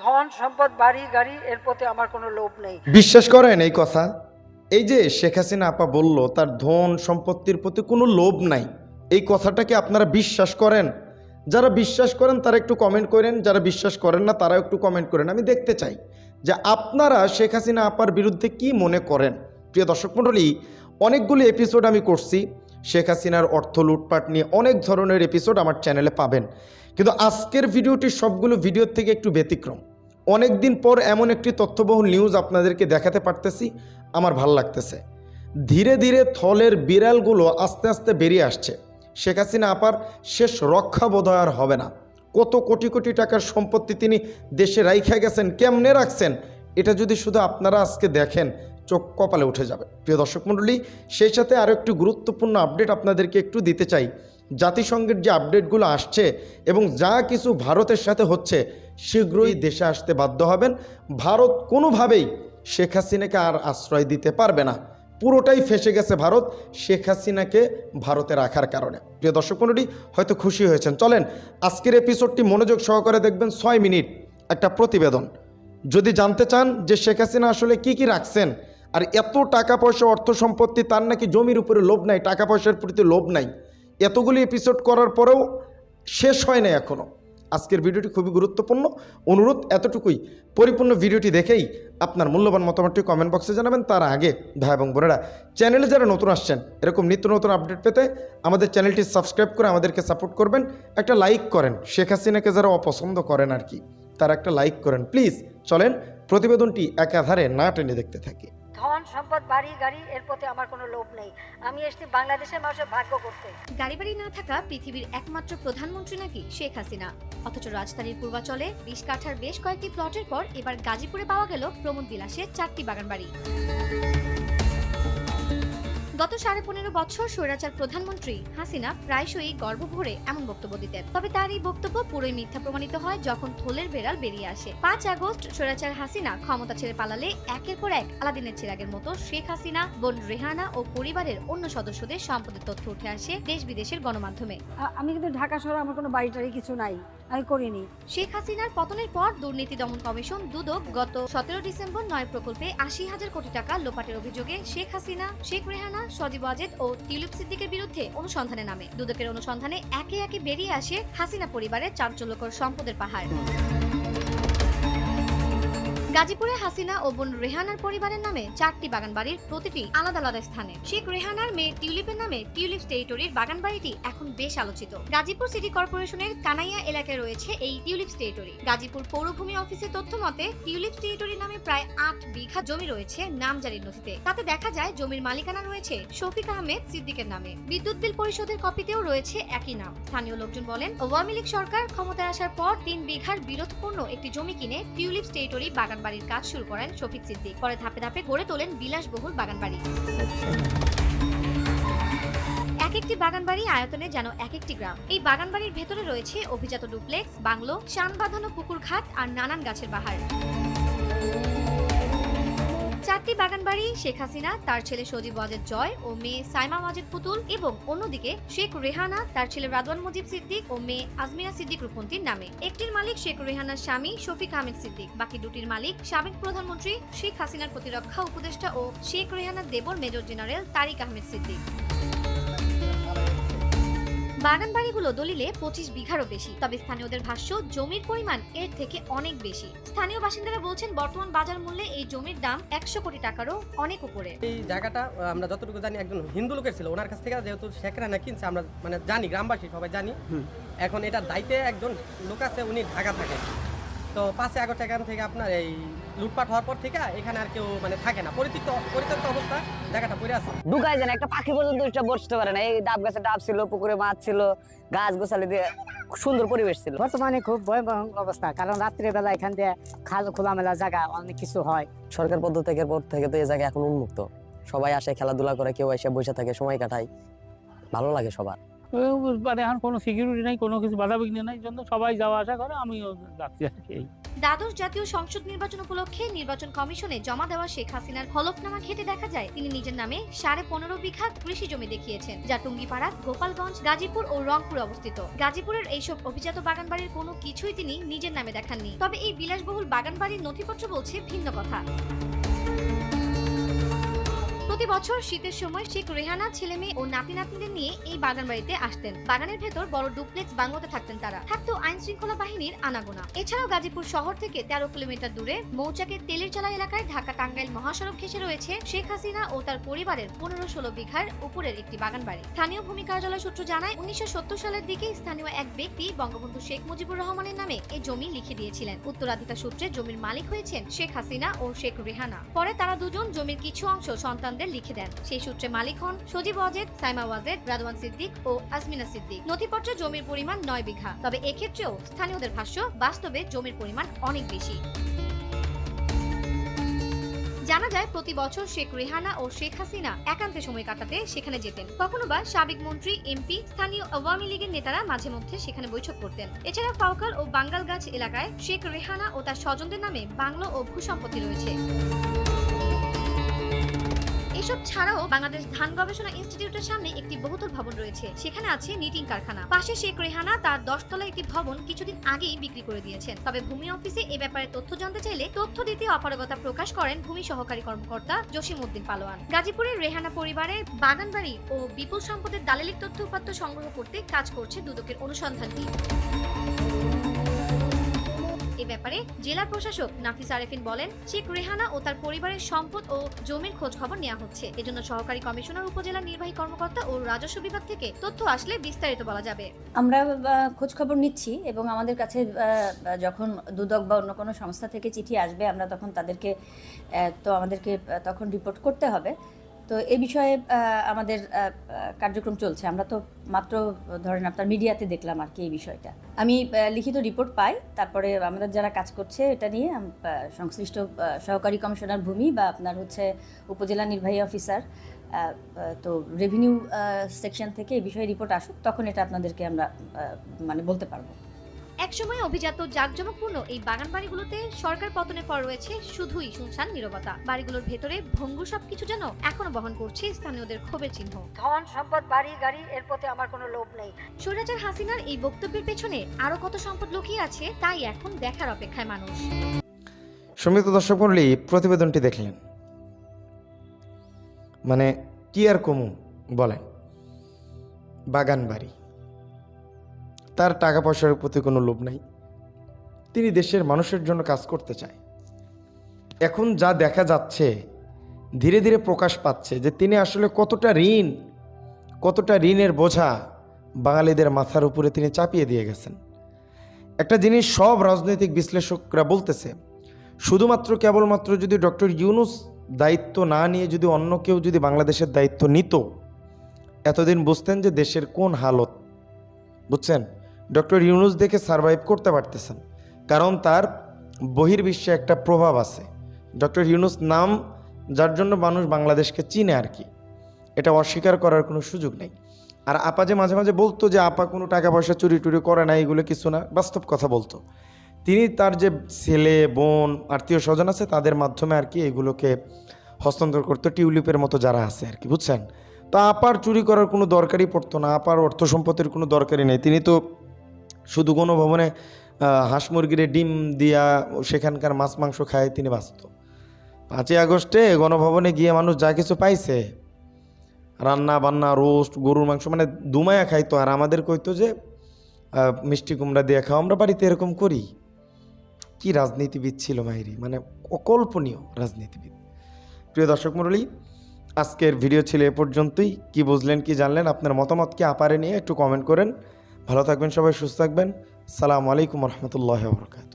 ধন সম্পদ, বাড়ি, গাড়ি, এর প্রতি আমার কোনো লোভ নেই। বিশ্বাস করেন এই কথা? এই যে শেখ হাসিনা আপা বলল, তার ধন সম্পত্তির প্রতি কোনো লোভ নাই। এই কথাটাকে আপনারা বিশ্বাস করেন? যারা বিশ্বাস করেন, তারা একটু কমেন্ট করেন। যারা বিশ্বাস করেন না তারা একটু কমেন্ট করেন। আমি দেখতে চাই যে আপনারা শেখ হাসিনা আপার বিরুদ্ধে কি মনে করেন? প্রিয় দর্শক মণ্ডলী, অনেকগুলো এপিসোড আমি করছি। শেখ হাসিনার অর্থ লুটপাট নিয়ে অনেক ধরনের এপিসোড আমার চ্যানেলে পাবেন। কিন্তু আজকের ভিডিওটি সবগুলো ভিডিওর থেকে একটু ব্যতিক্রম। অনেক দিন পর এমন একটি তথ্যবহুল নিউজ আপনাদেরকে দেখাতে পারতেছি, আমার ভালো লাগতেছে। ধীরে ধীরে থলের বিড়ালগুলো আস্তে আস্তে বেরিয়ে আসছে। শেখ হাসিনা আপার শেষ রক্ষা বোধহয় আর হবে না। কত কোটি কোটি টাকার সম্পত্তি তিনি দেশে রাইখা গেছেন, কেমনে রাখছেন, এটা যদি শুধু আপনারা আজকে দেখেন, চোখ কপালে উঠে যাবে। প্রিয় দর্শক মণ্ডলী, সেই সাথে আরও একটি গুরুত্বপূর্ণ আপডেট আপনাদেরকে একটু দিতে চাই। জাতিসংঘের যে আপডেটগুলো আসছে এবং যা কিছু ভারতের সাথে হচ্ছে, শীঘ্রই দেশে আসতে বাধ্য হবেন। ভারত কোনোভাবেই শেখ হাসিনাকে আর আশ্রয় দিতে পারবে না। পুরোটাই ফেসে গেছে ভারত, শেখ হাসিনাকে ভারতে রাখার কারণে। প্রিয় দর্শক মণ্ডলী, হয়তো খুশি হয়েছেন। চলেন, আজকের এপিসোডটি মনোযোগ সহকারে দেখবেন ছয় মিনিট একটা প্রতিবেদন। যদি জানতে চান যে শেখ হাসিনা আসলে কি কি রাখছেন আর এত টাকা পয়সা অর্থ সম্পত্তি, তার নাকি জমির উপরে লোভ নাই, টাকা পয়সার প্রতি লোভ নাই এতগুলি এপিসোড করার পরেও শেষ হয় না এখনও আজকের ভিডিওটি খুবই গুরুত্বপূর্ণ। অনুরোধ এতটুকুই। পরিপূর্ণ ভিডিওটি দেখেই আপনার মূল্যবান মতামতটি কমেন্ট বক্সে জানাবেন। তার আগে ভাই এবং বোনেরা চ্যানেলে যারা নতুন আসছেন, এরকম নিত্য নতুন আপডেট পেতে আমাদের চ্যানেলটি সাবস্ক্রাইব করে আমাদেরকে সাপোর্ট করবেন। একটা লাইক করেন। শেখ হাসিনাকে যারা অপছন্দ করেন আর কি, তারা একটা লাইক করেন। প্লিজ চলেন, প্রতিবেদনটি একাধারে না টেনে দেখতে থাকি। ধন সম্পদ, বাড়ি, গাড়ি, এর প্রতি আমার কোনো লোভ নেই। আমি এসেছি বাংলাদেশের মানুষের ভাগ্য করতে। গাড়ি বাড়ি না থাকা পৃথিবীর একমাত্র প্রধানমন্ত্রী নাকি শেখ হাসিনা? অথচ রাজধানীর পূর্বাচলে বিশ কাঠার বেশ কয়েকটি প্লটের পর এবার গাজীপুরে পাওয়া গেল প্রমোদ বিলাসের চারটি বাগান বাড়ি গত সাড়ে পনেরো বছর স্বৈরাচার প্রধানমন্ত্রী হাসিনা প্রায়শই গর্ব ভরে এমন বক্তব্য দিতেন। তবে তার এই বক্তব্য পুরোই মিথ্যা প্রমাণিত হয় যখন থলের বেড়াল বেরিয়ে আসে। পাঁচ আগস্ট স্বৈরাচার হাসিনা ক্ষমতা ছেড়ে পালালে একের পর এক আলাদিনের চিরাগের মতো শেখ হাসিনা, বোন রেহানা ও পরিবারের অন্য সদস্যদের সম্পদের তথ্য উঠে আসে দেশ বিদেশের গণমাধ্যমে। আমি কিন্তু ঢাকা শহরে আমার কোনো বাড়ি টাড়ি কিছু নাই। আমি করিনি। শেখ হাসিনার পতনের পর দুর্নীতি দমন কমিশন দুদক গত সতেরো ডিসেম্বর নয় প্রকল্পে আশি হাজার কোটি টাকা লোপাটের অভিযোগে শেখ হাসিনা, শেখ রেহানা, সজীব আজেদ ও টিউলিপ সিদ্দিকের বিরুদ্ধে অনুসন্ধানে নামে। দুদকের অনুসন্ধানে একে একে বেরিয়ে আসে হাসিনা পরিবারের চাঞ্চল্যকর সম্পদের পাহাড়। গাজীপুরে হাসিনা ও বোন রেহানার পরিবারের নামে চারটি বাগান বাড়ির প্রতিটি আলাদা আলাদা স্থানে। শেখ রেহানার মেয়ে টিউলিপের নামে টিউলিপ টেরিটরির বাগান বাড়িটি এখন বেশ আলোচিত। গাজীপুর সিটি কর্পোরেশনের কানাইয়া এলাকায় রয়েছে এই টিউলিপ টেরিটরি গাজীপুর পৌরভূমি অফিসের তথ্য মতে, টিউলিপ টেরিটরি নামে প্রায় আট বিঘা জমি রয়েছে নামজারির নথিতে। তাতে দেখা যায়, জমির মালিকানা রয়েছে শফিক আহমেদ সিদ্দিকের নামে। বিদ্যুৎ বিল পরিশোধের কপিতেও রয়েছে একই নাম। স্থানীয় লোকজন বলেন আওয়ামী লীগ সরকার ক্ষমতায় আসার পর তিন বিঘার বিরোধপূর্ণ একটি জমি কিনে টিউলিপ টেরিটরি বাগান বাড়ির কাজ শুরু করেন শফিক সিদ্দিক। পরে ধাপে ধাপে গড়ে তোলেন বিলাসবহুল বাগান বাড়ি এক একটি বাগান বাড়ি আয়তনে যেন এক একটি গ্রাম। এই বাগান বাড়ির ভেতরে রয়েছে অভিজাত ডুপ্লেক্স, বাংলো চান বাঁধানো পুকুর ঘাট আর নানান গাছের বাহার চারটি বাগান বাড়ি, শেখ হাসিনা, তার ছেলে সজীব ওয়াজেদ জয় ও মেয়ে সাইমা ওয়াজেদ পুতুল এবং অন্যদিকে শেখ রেহানা, তার ছেলে রাদওয়ান মুজিব সিদ্দিক ও মেয়ে আজমিরা সিদ্দিক রূপন্তীর নামে। একটির মালিক শেখ রেহানার স্বামী শফিক আহমেদ সিদ্দিক, বাকি দুটির মালিক সাবেক প্রধানমন্ত্রী শেখ হাসিনার প্রতিরক্ষা উপদেষ্টা ও শেখ রেহানার দেবর মেজর জেনারেল তারিক আহমেদ সিদ্দিক। বাগান বাড়িগুলো দলিলে পঁচিশ বিঘারও বেশি, তবে স্থানীয়দের ভাষ্য জমির পরিমাণ এর থেকে অনেক বেশি। স্থানীয় বাসিন্দারা বলছেন বর্তমান বাজার মূল্যে এই জমির দাম একশো কোটি টাকারও অনেক উপরে। এই জায়গাটা আমরা যতটুকু জানি একজন হিন্দু লোকের ছিল ওনার কাছ থেকে যেহেতু শেখরা না কিনছে আমরা মানে জানি গ্রামবাসী সবাই জানি। এখন এটা দায়িত্বে একজন লোক আছে উনি ঢাকা থাকে তো পাঁচই আগস্ট এখান থেকে আপনার এই লুটপাট হওয়ার পর থেকে এখানে আর কেউ মানে থাকে না। পরিত্যক্ত পরিত্যক্ত অবস্থা জায়গাটা পড়ে আছে। ঢুকায় যায় না একটা পাখি পর্যন্ত এটা বসতে পারে না। এই ডাব গাছে ডাব ছিল পুকুরে মাছ ছিল গাছ গোছালি দিয়ে সুন্দর পরিবেশ ছিল। বর্তমানে খুব ভয়াবহ অবস্থা কারণ রাত্রে বেলা এখান দিয়ে খাল খোলামেলা জায়গা অনেক কিছু হয়। সরকার পদত্যাগের পর থেকে তো এই জায়গা এখন উন্মুক্ত। সবাই আসে খেলাধুলা করে কেউ এসে বসে থাকে সময় কাটায়। ভালো লাগে সবার। মানে এখন কোনো সিকিউরিটি নাই, কোনো কিছু বাধা বিঘ্ন নাই জন্য সবাই যাওয়া আসা করে, আমিও যাচ্ছি আর কি। দ্বাদশ জাতীয় সংসদ নির্বাচন উপলক্ষে নির্বাচন কমিশনে জমা দেওয়া শেখ হাসিনার হলফনামা ঘেটে দেখা যায়। তিনি নিজের নামে সাড়ে পনেরো বিঘা কৃষি জমি দেখিয়েছেন, যা টুঙ্গিপাড়া, গোপালগঞ্জ, গাজীপুর ও রংপুর অবস্থিত। গাজীপুরের এইসব অভিজাত বাগানবাড়ির কোনো কিছুই তিনি নিজের নামে দেখাননি। তবে এই বিলাসবহুল বাগানবাড়ির নথিপত্র বলছে ভিন্ন কথা। প্রতি বছর শীতের সময় শেখ রেহানা ছেলে মেয়ে ও নাতি নাতনিদের নিয়ে এই বাগান বাড়িতে আসতেন। বাগানের ভেতর বড় ডুপ্লেক্স বাংলোতে থাকতেন তারা। থাকতো আইন শৃঙ্খলা বাহিনীর আনাগোনা। এছাড়াও গাজীপুর শহর থেকে তেরো কিলোমিটার দূরে মৌচাকের তেলের চালা এলাকায় ঢাকা টাঙ্গাইল মহাসড়ক ঘেঁষে রয়েছে শেখ হাসিনা ও তার পরিবারের পনেরো ষোলো বিঘার উপরের একটি বাগান বাড়ি স্থানীয় ভূমি কার্যালয় সূত্র জানায়, উনিশশো সত্তর সালের দিকে স্থানীয় এক ব্যক্তি বঙ্গবন্ধু শেখ মুজিবুর রহমানের নামে এই জমি লিখে দিয়েছিলেন। উত্তরাধিকার সূত্রে জমির মালিক হয়েছেন শেখ হাসিনা ও শেখ রেহানা। পরে তারা দুজন জমির কিছু অংশ সন্তানদের লিখে দেন। সেই সূত্রে মালিক হন সজীব ওয়াজেদ, সাইমা ওয়াজেদ, রাদওয়ান সিদ্দিক ও আসমিনা সিদ্দিক। নথিপত্রে জমির পরিমাণ নয় বিঘা। তবে এক্ষেত্রেও স্থানীয়দের ভাষ্য, বাস্তবে জমির পরিমাণ অনেক বেশি। জানা যায়, প্রতি বছর শেখ রেহানা ও শেখ হাসিনা একান্তে সময় কাটাতে সেখানে যেতেন। কখনো বা সাবেক মন্ত্রী, এমপি, স্থানীয় আওয়ামী লীগের নেতারা মাঝে মধ্যে সেখানে বৈঠক করতেন। এছাড়া ফাউকাল ও বাঙ্গালগাছ এলাকায় শেখ রেহানা ও তার স্বজনদের নামে বাংলো ও ভূসম্পত্তি রয়েছে। এসব ছাড়াও বাংলাদেশ ধান গবেষণা ইনস্টিটিউটের সামনে একটি বহুতল ভবন রয়েছে। সেখানে আছে নিটিং কারখানা। পাশে শেখ রেহানা তার দশতলা একটি ভবন কিছুদিন আগেই বিক্রি করে দিয়েছেন। তবে ভূমি অফিসে এ ব্যাপারে তথ্য জানতে চাইলে তথ্য দিতে অপারগতা প্রকাশ করেন ভূমি সহকারী কর্মকর্তা জসিম উদ্দিন পালোয়ান। গাজীপুরের রেহানা পরিবারের বাগানবাড়ি ও বিপুল সম্পদের দালালিক তথ্য উপাত্ত সংগ্রহ করতে কাজ করছে দুদকের অনুসন্ধান টিম। ব্যাপারে জেলা প্রশাসক নাফিস আরেফিন বলেন, শেখ রেহানা ও তার পরিবারের সম্পদ ও জমির খোঁজ খবর নেওয়া হচ্ছে। এজন্য সহকারী কমিশনার, উপজেলা নির্বাহী কর্মকর্তা ও রাজস্ব বিভাগ থেকে তথ্য আসলে বিস্তারিত বলা যাবে। আমরা খোঁজ খবর নিচ্ছি এবং আমাদের কাছে যখন দুদক বা অন্য কোনো সংস্থা থেকে চিঠি আসবে, আমরা তখন তাদেরকে তো আমাদেরকে তখন রিপোর্ট করতে হবে। তো এ বিষয়ে আমাদের কার্যক্রম চলছে। আমরা তো মাত্র, ধরেন আপনার মিডিয়াতে দেখলাম আর কি এই বিষয়টা। আমি লিখিত রিপোর্ট পাই। তারপরে আমাদের যারা কাজ করছে এটা নিয়ে সংশ্লিষ্ট সহকারী কমিশনার ভূমি বা আপনার হচ্ছে উপজেলা নির্বাহী অফিসার তো রেভিনিউ সেকশন থেকে এই বিষয়ে রিপোর্ট আসুক, তখন এটা আপনাদেরকে আমরা মানে বলতে পারব। একসময় অভিজাত জাঁকজমকপূর্ণ এই বাগান বাড়িগুলোতে সরকার পতনের পর রয়েছে শুধুই শুনশান নীরবতা। বাড়িগুলোর ভেতরে ভঙ্গুর সবকিছু যেন এখনও বহন করছে স্থানীয়দের ক্ষোভের চিহ্ন। ধন সম্পদ বাড়ি গাড়ি এর প্রতি আমার কোনো লোভ নেই। স্বৈরাচার হাসিনার এই বক্তব্যের পেছনে আরও কত সম্পদ লুকিয়ে আছে তাই এখন দেখার অপেক্ষায় মানুষ। সমিত দর্শক মণ্ডলী প্রতিবেদনটি দেখলেন। মানে কি আর কমু বলেন। বাগান বাড়ি। তার টাকা পয়সার প্রতি কোনো লোভ নাই। তিনি দেশের মানুষের জন্য কাজ করতে চায়। এখন যা দেখা যাচ্ছে, ধীরে ধীরে প্রকাশ পাচ্ছে যে তিনি আসলে কতটা ঋণ, কতটা ঋণের বোঝা বাঙালিদের মাথার উপরে তিনি চাপিয়ে দিয়ে গেছেন। একটা জিনিস সব রাজনৈতিক বিশ্লেষকরা বলতেছে, শুধুমাত্র কেবলমাত্র যদি ডক্টর ইউনুস দায়িত্ব না নিয়ে যদি অন্য কেউ যদি বাংলাদেশের দায়িত্ব নিত, এতদিন বুঝতেন যে দেশের কোন হালত, বুঝছেন? ডক্টর ইউনুস দেখে সারভাইভ করতে পারতেছেন, কারণ তার বহির্বিশ্বে একটা প্রভাব আছে। ডক্টর ইউনুস নাম, যার জন্য মানুষ বাংলাদেশকে চিনে আর কি। এটা অস্বীকার করার কোনো সুযোগ নেই। আর আপা যে মাঝে মাঝে বলতো যে, আপা কোনো টাকা পয়সা চুরি টুরি করে না, এগুলো কিছু না, বাস্তব কথা বলতো। তিনি তার যে ছেলে, বোন আত্মীয় স্বজন আছে, তাদের মাধ্যমে আর কি এগুলোকে হস্তান্তর করতো, টিউলিপের মতো যারা আছে আর কি, বুঝছেন? তা আপার চুরি করার কোনো দরকারই পড়তো না, আপার অর্থ সম্পত্তির কোনো দরকারই নেই। তিনি তো শুধু কোনো ভবনে হাঁস মুরগির ডিম দিয়া সেখানকার মাছ, মাংস খায়, তিনি বাঁচত। পাঁচই আগস্টে গণভবনে গিয়ে মানুষ যা কিছু পাইছে, রান্না বান্না, রোস্ট, গরুর মাংস মানে দুমায়া খাইতো। আর আমাদের কইতো যে মিষ্টি কুমড়া দিয়ে খাও, আমরা বাড়িতে এরকম করি। কি রাজনীতিবিদ ছিল মাহিরি মানে অকল্পনীয় রাজনীতিবিদ। প্রিয় দর্শক মণ্ডলী, আজকের ভিডিও ছিল এ পর্যন্তই। কি বুঝলেন, কি জানলেন, আপনার মতামত কি আপারে নিয়ে একটু কমেন্ট করেন। ভালো থাকবেন সবাই সুস্থ থাকবেন। সালাম আলাইকুম রহমতুল্লাহ বরকাত